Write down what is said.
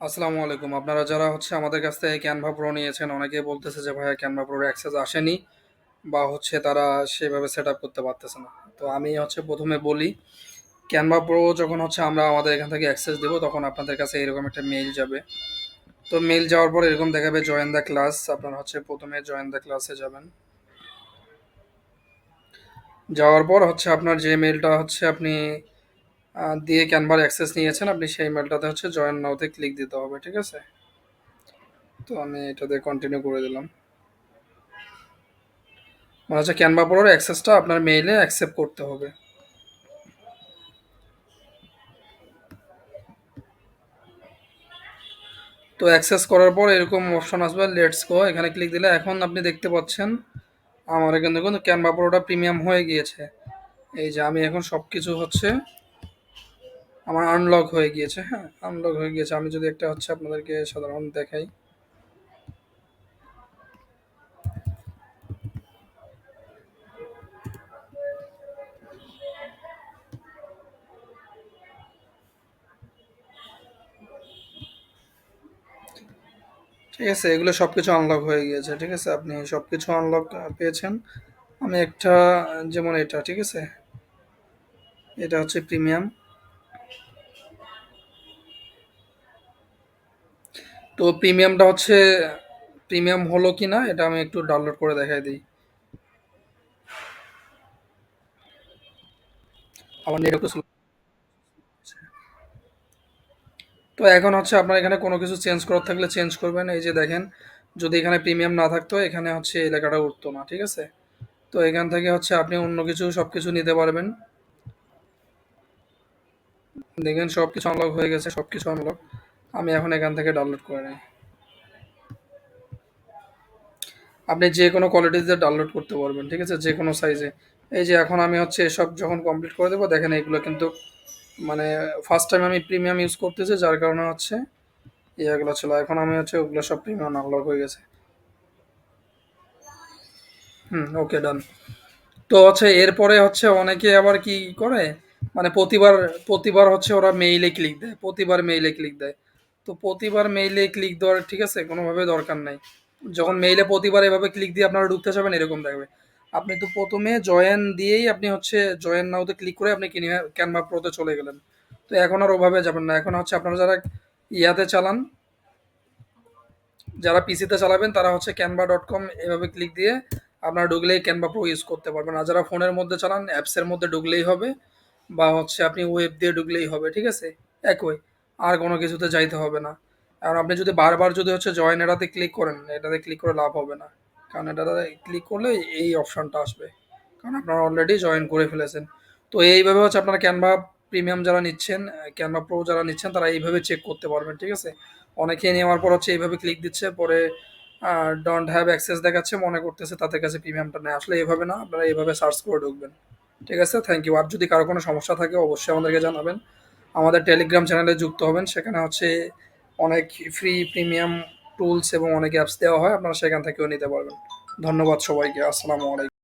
আসসালামু আলাইকুম। আপনারা যারা হচ্ছে আমাদের কাছ থেকে ক্যানভা প্রো নিয়েছেন, অনেকেই বলতেছে যে, ভাইয়া ক্যানভা প্রোর অ্যাক্সেস আসেনি বা হচ্ছে তারা সেভাবে সেট আপ করতে পারতেছে না। তো আমি হচ্ছে প্রথমে বলি ক্যানভা প্রো যখন হচ্ছে আমরা আমাদের এখান থেকে অ্যাক্সেস দেবো, তখন আপনাদের কাছে এরকম একটা মেইল যাবে। তো মেইল যাওয়ার পর এরকম দেখাবে জয়েন দ্য ক্লাস আপনারা হচ্ছে প্রথমে জয়েন দ্য ক্লাসে যাবেন। যাওয়ার পর হচ্ছে আপনার যে মেইলটা হচ্ছে আপনি দিয়ে ক্যানভার অ্যাক্সেস নিয়েছেন, আপনি সেই মেলটাতে হচ্ছে জয়েন নাওতে ক্লিক দিতে হবে, ঠিক আছে? তো আমি এটাতে কন্টিনিউ করে দিলাম। মানে হচ্ছে ক্যানভা প্রোর অ্যাক্সেসটা আপনার মেইলে অ্যাকসেপ্ট করতে হবে। তো অ্যাক্সেস করার পর এরকম অপশন আসবে লেটস গো এখানে ক্লিক দিলে এখন আপনি দেখতে পাচ্ছেন, আমার কিন্তু দেখুন ক্যানভা প্রোটা প্রিমিয়াম হয়ে গিয়েছে। এই যে আমি এখন সব কিছু হচ্ছে আমার আনলক হয়ে গিয়েছে হ্যাঁ? আনলক হয়ে গিয়েছে। আমি যদি একটা হচ্ছে আপনাদেরকে সাধারণ দেখাই। ঠিক আছে, এগুলো সব কিছু আনলক হয়ে গিয়েছে, ঠিক আছে? আপনি সব কিছু আনলক পেয়েছেন। আমি একটা, যেমন এটা, ঠিক আছে? এটা হচ্ছে প্রিমিয়াম তো প্রিমিয়ামটা হচ্ছে, প্রিমিয়াম হলো কি না এটা আমি একটু ডাউনলোড করে দেখাই দিই। আমার নেট একটু। তো এখন হচ্ছে আপনার এখানে কোনো কিছু চেঞ্জ করার থাকলে চেঞ্জ করবেন। এই যে দেখেন, যদি এখানে প্রিমিয়াম না থাকতো, এখানে হচ্ছে এই লেখাটা উঠতো না, ঠিক আছে? তো এখান থেকে হচ্ছে আপনি অন্য কিছু সব কিছু নিতে পারবেন। দেখেন সব কিছু আনলক হয়ে গেছে সব কিছু আনলক আমি এখন এখান থেকে ডাউনলোড করে নিই। আপনি যে কোনো কোয়ালিটিতে ডাউনলোড করতে পারবেন, ঠিক আছে? যে কোনো সাইজে এই যে এখন আমি হচ্ছে এসব যখন কমপ্লিট করে দেবো, দেখেন এগুলো কিন্তু মানে ফার্স্ট টাইম আমি প্রিমিয়াম ইউজ করতেছি, যার কারণে হচ্ছে ইয়েগুলো ছিল। এখন আমি হচ্ছে ওগুলো সব প্রিমিয়াম আনলক হয়ে গেছে। হুম ওকে ডান তো হচ্ছে এরপরে হচ্ছে অনেকে আবার কি করে? মানে প্রতিবার প্রতিবার হচ্ছে ওরা মেইলে ক্লিক দেয়, প্রতিবার মেইলে ক্লিক দেয়। তো প্রতিবার মেইলে ক্লিক দেওয়ার, ঠিক আছে? কোনোভাবে দরকার নাই। যখন মেইলে প্রতিবার এভাবে ক্লিক দিয়ে আপনারা ঢুকতে যাবেন, এরকম দেখবে আপনি তো প্রথমে জয়েন দিয়েই আপনি হচ্ছে জয়েন নাওতে ক্লিক করে আপনি কিনে ক্যানভা প্রোতে চলে গেলেন। তো এখন আর ওভাবে যাবেন না। এখন হচ্ছে আপনারা যারা ইয়াতে চালান, যারা পিসিতে চালাবেন, তারা হচ্ছে ক্যানভা ডট কম এভাবে ক্লিক দিয়ে আপনারা ঢুকলেই ক্যানভা প্রো ইউজ করতে পারবেন। আর যারা ফোনের মধ্যে চালান অ্যাপসের মধ্যে ঢুকলেই হবে, বা হচ্ছে আপনি ওয়েব দিয়ে ঢুকলেই হবে, ঠিক আছে? একই। আর কোনো কিছুতে যাইতে হবে না। কারণ আপনি যদি বারবার যদি হচ্ছে জয়েন এটাতে ক্লিক করেন, এটাতে ক্লিক করে লাভ হবে না। কারণ এটাতে ক্লিক করলে এই অপশনটা আসবে। কারণ আপনারা অলরেডি জয়েন করে ফেলেছেন। তো এইভাবে হচ্ছে আপনারা ক্যানভা প্রিমিয়াম যারা নিচ্ছেন ক্যানভা প্রো যারা নিচ্ছেন, তারা এইভাবে চেক করতে পারবেন, ঠিক আছে? অনেকেই নেওয়ার পর হচ্ছে এইভাবে ক্লিক দিচ্ছে, পরে ডোন্ট হ্যাভ অ্যাক্সেস দেখাচ্ছে, মনে করতেছে তাদের কাছে প্রিমিয়ামটা নেই। আসলে এইভাবে না, আপনারা এইভাবে সার্চ করে ঢুকবেন। ঠিক আছে? থ্যাংক ইউ আর যদি কারও কোনো সমস্যা থাকে, অবশ্যই আমাদেরকে জানাবেন। আমাদের টেলিগ্রাম চ্যানেলে যুক্ত হবেন। সেখানে হচ্ছে অনেক ফ্রি প্রিমিয়াম টুলস এবং অনেক অ্যাপস দেওয়া হয়। আপনারা সেখান থেকেও নিতে পারবেন। ধন্যবাদ সবাইকে। আসসালামু আলাইকুম।